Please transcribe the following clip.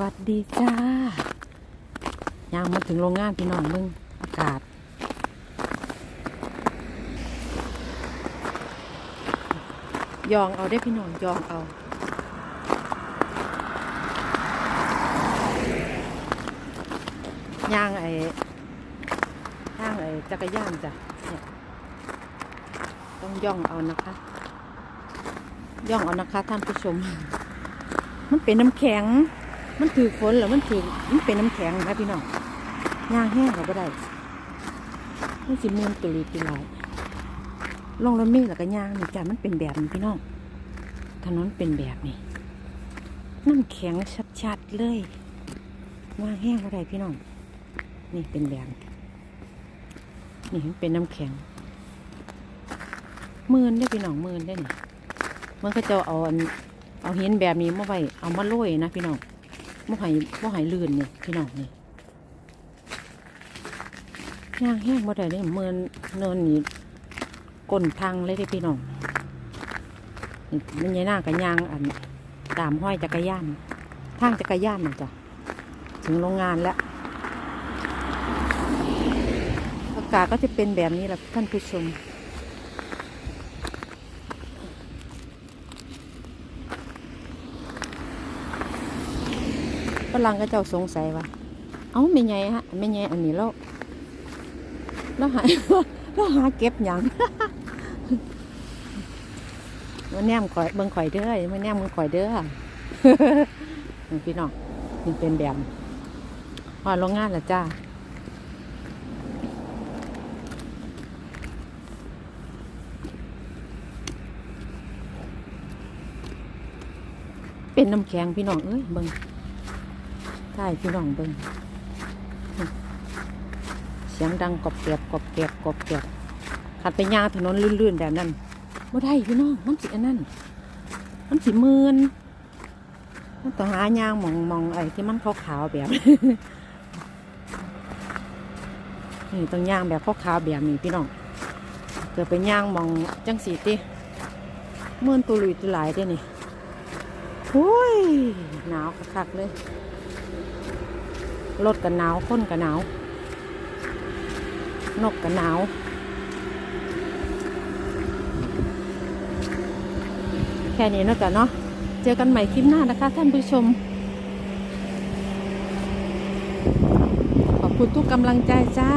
วัสดีจ้ายังมาถึงโรงงานพี่น้องมึงอากาศ ยองเอาได้พี่น้องยองเอาย่างไอ้ย่างไอ้จักรยานจ้ะเนี่ยต้องย่องเอานะคะ ย่องเอานะคะท่านผู้ชม มันเป็นน้ำแข็ง มันถือฝนหรือมันถือมันเป็นน้ำแข็งนะพี่น้องย่างแห้งเราก็ได้มันสิมืนตุลีตุลายลองรถเมล์แล้วก็ย่างนี่จ้ะมันเป็นแบบนี้พี่น้องถนนเป็นแบบนี้น้ำแข็งชัดๆเลยย่างแห้งก็ได้พี่น้องนี่เป็นแบบนี่เป็นน้ำแข็งมืนได้พี่น้องมืนได้อนี่มันก็จะเอาเอาหินแบบนี้มาไว้เอามาโรยนะพี่น้อง มาให้มาให้ลื่นนี่พี่น้องนี่ย่างแห้งบ่ได้เลยมืนเนินนี่ก้นทางเลยได้พี่น้องมันยายหน้ากับยางอันตามห้อยจักรยานทางจักรยานนะจ้ะถึงโรงงานแล้วอากาศก็จะเป็นแบบนี้แหละท่านผู้ชม ฝรั่งก็เจ้าสงสัยว่า เอ้าไม่ไงฮะไม่ไงอันนี้แล้วแล้วหาแล้วหาเก็บหยังมันแนมข่อยเบิ่งข่อยเด้อมันแนมมึงข่อยเด้อพี่น้องมันเป็นแบบพอโรงงานละจ้าเป็นน้ำแข็งพี่น้องเอ้ยเบิ่ง ใช่พี่น้องเบิ่งเสียงดังกรอบเกรบกรอบเกรบกรอบเกรบขัดไปยางถนนลื่นๆแบบนั้นไม่ได้พี่น้องมันสิอันนั้นมันสิมืนมันต้องหายางมองมองไอ้ที่มันขาวๆแบบนี่ต้องย่างแบบขาวๆแบบนี้พี่น้องเกิดไปย่างมองจังสีติเมื่อนตุลุยตุหลายเด้นี่โอ้ยหนาวคักเลย รถกันหนาวคนกันหนาว นกกันหนาวแค่นี้นาะจ๊ะเนาะ เจอกันใหม่คลิปหน้านะคะ ท่านผู้ชม ขอบคุณทุกกำลังใจจ้า